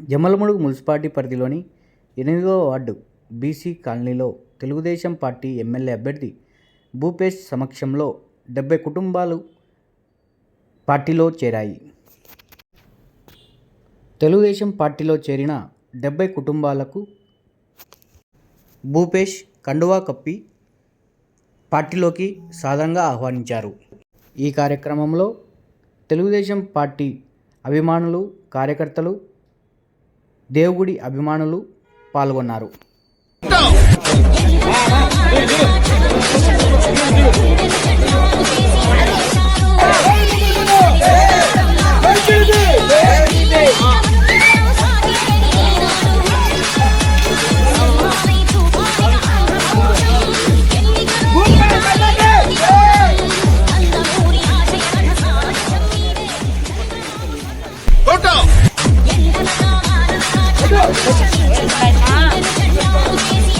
Jammalamadugu municipality పరిధిలోని ఎనిమిదవ ward BC కాలనీలో తెలుగుదేశం పార్టీ ఎమ్మెల్యే అభ్యర్థి భూపేష్ సమక్షంలో డెబ్బై కుటుంబాలు పార్టీలో చేరాయి. తెలుగుదేశం పార్టీలో చేరిన డెబ్బై కుటుంబాలకు భూపేష్ కండువా కప్పి పార్టీలోకి సాధారణంగా ఆహ్వానించారు. ఈ కార్యక్రమంలో తెలుగుదేశం పార్టీ అభిమానులు కార్యకర్తలు దేవుడి అభిమానులు పాల్గొన్నారు Go down! 我อเค